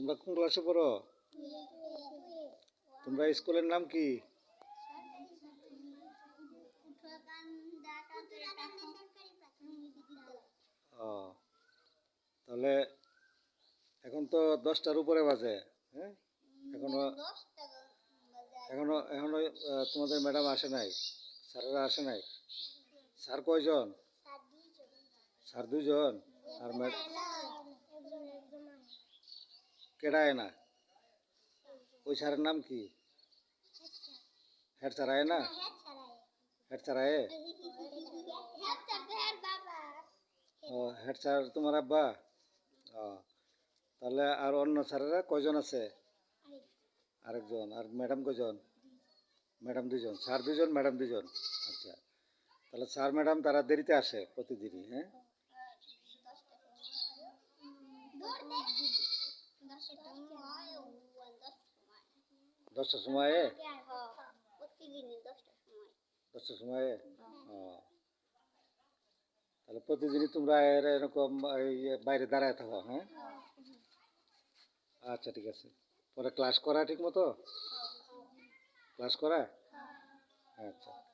তোমরা কোন ক্লাসে পড়ো? তোমরা স্কুলের নাম কি? ও, তাহলে এখন তো দশটার উপরে বাজে হ্যাঁ? এখনও এখনও এখনও তোমাদের ম্যাডাম আসে নাই, স্যারেরা আসে নাই। স্যার কয়জন? স্যার দুজন আর ম্যাডাম কেডা আয় না ওই স্যারের নাম কি? হেড স্যার আয় না? হেড স্যার আয়? ও, হেড স্যার তোমার আব্বা? ও, তাহলে আর অন্য স্যারেরা কয়জন আছে? আরেকজন, আর ম্যাডাম কয়জন? ম্যাডাম দুজন স্যার দুজন ম্যাডাম দুজন আচ্ছা তাহলে স্যার, ম্যাডাম তারা দেরিতে আসে প্রতিদিনই হ্যাঁ? দশটার সময়ে? দশটার সময়? ও। তাহলে প্রতিদিনই তোমরা এর এরকম বাইরে দাঁড়ায় থাকো হ্যাঁ? আচ্ছা ঠিক আছে। পরে ক্লাস করা ঠিক মতো? ক্লাস করা? আচ্ছা।